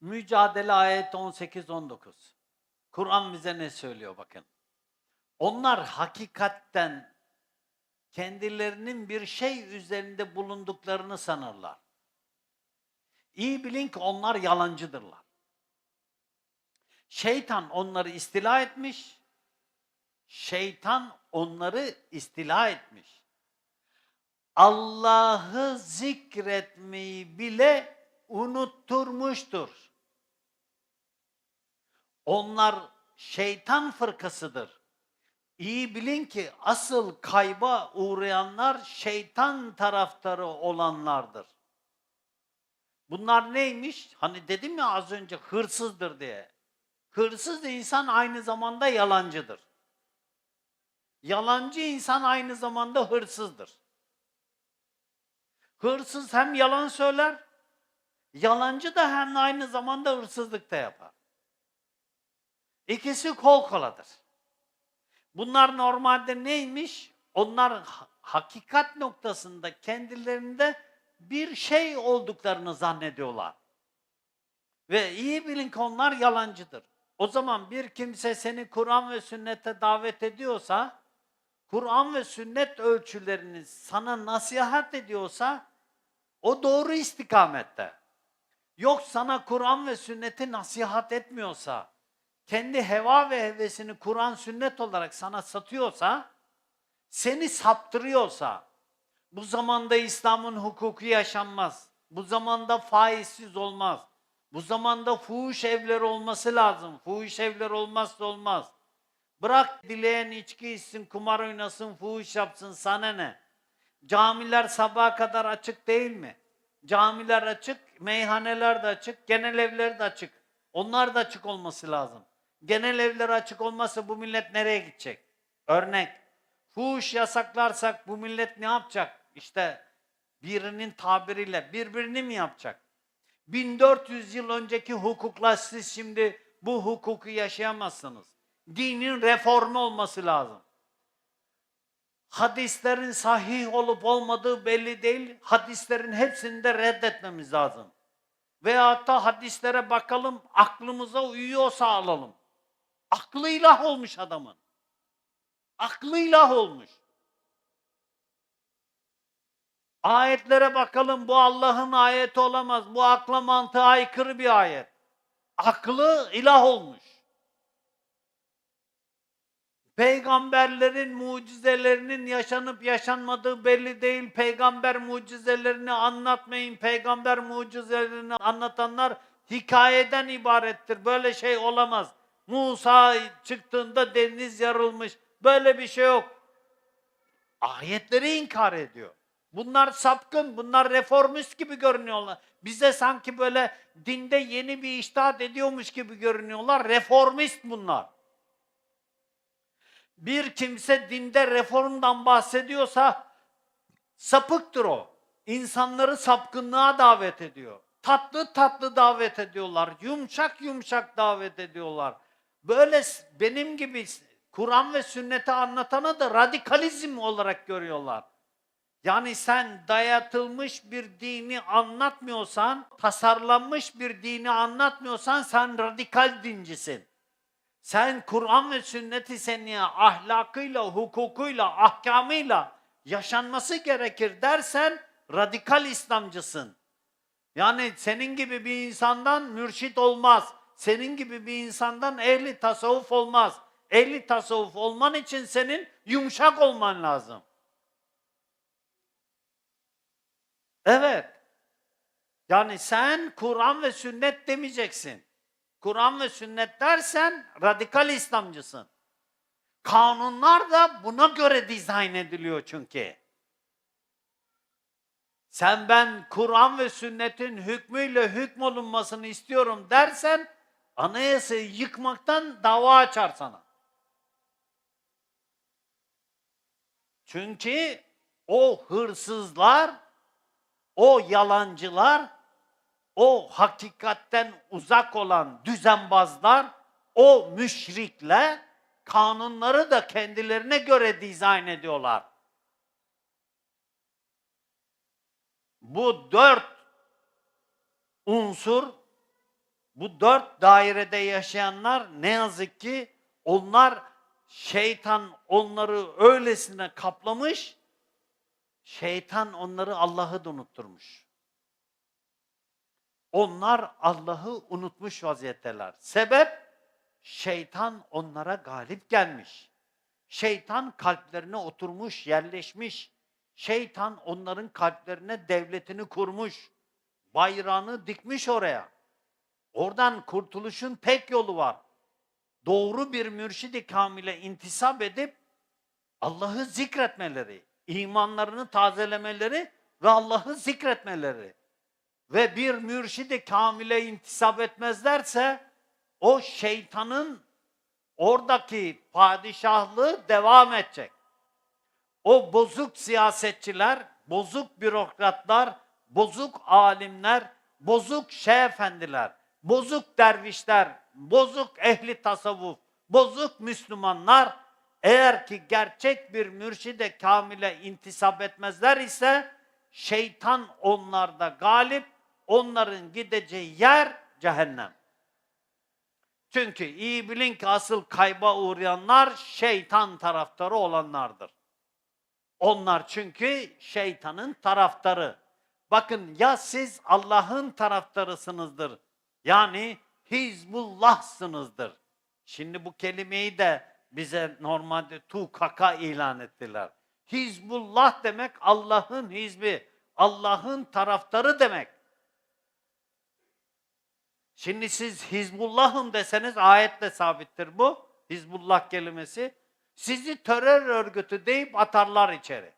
Mücadele ayet 18-19. Kur'an bize ne söylüyor bakın. Onlar hakikatten kendilerinin bir şey üzerinde bulunduklarını sanırlar. İyi bilin ki onlar yalancıdırlar. Şeytan onları istila etmiş. Şeytan onları istila etmiş. Allah'ı zikretmeyi bile unutturmuştur. Onlar şeytan fırkasıdır. İyi bilin ki asıl kayba uğrayanlar şeytan taraftarı olanlardır. Bunlar neymiş? Hani dedim ya az önce hırsızdır diye. Hırsız insan aynı zamanda yalancıdır. Yalancı insan aynı zamanda hırsızdır. Hırsız hem yalan söyler, yalancı da hem aynı zamanda hırsızlık da yapar. İkisi kol koladır. Bunlar normalde neymiş? Onlar ha- hakikat noktasında kendilerinde bir şey olduklarını zannediyorlar. Ve iyi bilin ki onlar yalancıdır. O zaman bir kimse seni Kur'an ve sünnete davet ediyorsa, Kur'an ve sünnet ölçülerini sana nasihat ediyorsa, o doğru istikamette. Yok sana Kur'an ve sünneti nasihat etmiyorsa, kendi heva ve hevesini Kur'an sünnet olarak sana satıyorsa, seni saptırıyorsa, bu zamanda İslam'ın hukuku yaşanmaz. Bu zamanda faizsiz olmaz. Bu zamanda fuhuş evleri olması lazım. Fuhuş evleri olmazsa olmaz. Bırak dileyen içki içsin, kumar oynasın, fuhuş yapsın, sana ne? Camiler sabaha kadar açık değil mi? Camiler açık, meyhaneler de açık, genel evler de açık. Onlar da açık olması lazım. Genel evler açık olmazsa bu millet nereye gidecek? Örnek. Fuhuş yasaklarsak bu millet ne yapacak? İşte birinin tabiriyle birbirini mi yapacak? 1400 yıl önceki hukukla siz şimdi bu hukuku yaşayamazsınız. Dinin reformu olması lazım. Hadislerin sahih olup olmadığı belli değil. Hadislerin hepsini de reddetmemiz lazım. Veyahut da hadislere bakalım, aklımıza uyuyorsa alalım. Aklı ilah olmuş adamın. Aklı ilah olmuş. Ayetlere bakalım bu Allah'ın ayeti olamaz. Bu akla mantığa aykırı bir ayet. Aklı ilah olmuş. Peygamberlerin mucizelerinin yaşanıp yaşanmadığı belli değil. Peygamber mucizelerini anlatmayın. Peygamber mucizelerini anlatanlar hikayeden ibarettir. Böyle şey olamaz. Musa çıktığında deniz yarılmış. Böyle bir şey yok. Ayetleri inkar ediyor. Bunlar sapkın, bunlar reformist gibi görünüyorlar. Bize sanki böyle dinde yeni bir iştahat ediyormuş gibi görünüyorlar. Reformist bunlar. Bir kimse dinde reformdan bahsediyorsa sapıktır o. İnsanları sapkınlığa davet ediyor. Tatlı tatlı davet ediyorlar. Yumuşak yumuşak davet ediyorlar. Böyle benim gibi Kur'an ve sünneti anlatanı da radikalizm olarak görüyorlar. Yani sen dayatılmış bir dini anlatmıyorsan, tasarlanmış bir dini anlatmıyorsan sen radikal dincisin. Sen Kur'an ve sünneti seniye ahlakıyla, hukukuyla, ahkamıyla yaşanması gerekir dersen radikal İslamcısın. Yani senin gibi bir insandan mürşit olmaz. Senin gibi bir insandan ehli tasavvuf olmaz. Ehli tasavvuf olman için senin yumuşak olman lazım. Evet. Yani sen Kur'an ve sünnet demeyeceksin. Kur'an ve sünnet dersen radikal İslamcısın. Kanunlar da buna göre dizayn ediliyor çünkü. Sen ben Kur'an ve sünnetin hükmüyle hükmolunmasını istiyorum dersen anayasayı yıkmaktan dava açar sana. Çünkü o hırsızlar, o yalancılar, o hakikatten uzak olan düzenbazlar, o müşrikler kanunları da kendilerine göre dizayn ediyorlar. Bu dört unsur Bu dört dairede yaşayanlar ne yazık ki onlar şeytan onları öylesine kaplamış, şeytan onları Allah'ı da unutturmuş. Onlar Allah'ı unutmuş vaziyetteler. Sebep şeytan onlara galip gelmiş. Şeytan kalplerine oturmuş, yerleşmiş. Şeytan onların kalplerine devletini kurmuş. Bayrağını dikmiş oraya. Oradan kurtuluşun tek yolu var. Doğru bir mürşidi kamile intisap edip Allah'ı zikretmeleri, imanlarını tazelemeleri ve Allah'ı zikretmeleri. Ve bir mürşidi kamile intisap etmezlerse o şeytanın oradaki padişahlığı devam edecek. O bozuk siyasetçiler, bozuk bürokratlar, bozuk alimler, bozuk şeyh efendiler, bozuk dervişler, bozuk ehli tasavvuf, bozuk Müslümanlar eğer ki gerçek bir mürşide kamile intisap etmezler ise şeytan onlarda galip, onların gideceği yer cehennem. Çünkü iyi bilin ki asıl kayba uğrayanlar şeytan taraftarı olanlardır. Onlar çünkü şeytanın taraftarı. Bakın ya siz Allah'ın taraftarısınızdır. Yani Hizbullah'sınızdır. Şimdi bu kelimeyi de bize normalde tukaka ilan ettiler. Hizbullah demek Allah'ın hizbi, Allah'ın taraftarı demek. Şimdi siz Hizbullah'ım deseniz ayetle sabittir bu. Hizbullah kelimesi. Sizi terör örgütü deyip atarlar içeri.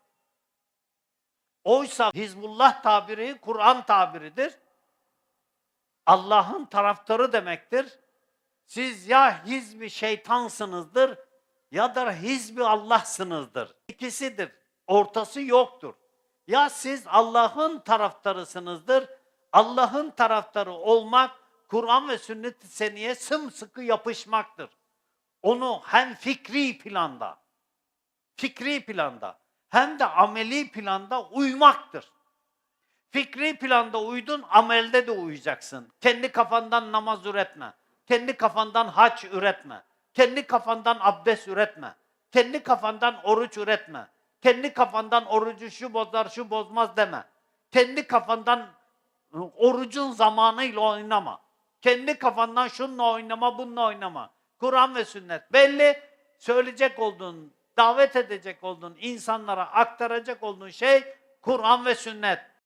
Oysa Hizbullah tabiri Kur'an tabiridir. Allah'ın taraftarı demektir. Siz ya hizbi şeytansınızdır ya da hizbi Allah'sınızdır. İkisidir. Ortası yoktur. Ya siz Allah'ın taraftarısınızdır. Allah'ın taraftarı olmak Kur'an ve sünnet-i seniye sımsıkı yapışmaktır. Onu hem fikri planda, fikri planda hem de ameli planda uymaktır. Fikri planda uydun, amelde de uyacaksın. Kendi kafandan namaz üretme. Kendi kafandan haç üretme. Kendi kafandan abdest üretme. Kendi kafandan oruç üretme. Kendi kafandan orucu şu bozar, şu bozmaz deme. Kendi kafandan orucun zamanıyla oynama. Kendi kafandan şununla oynama, bununla oynama. Kur'an ve sünnet belli. Söyleyecek olduğun, davet edecek olduğun insanlara aktaracak olduğun şey Kur'an ve sünnet.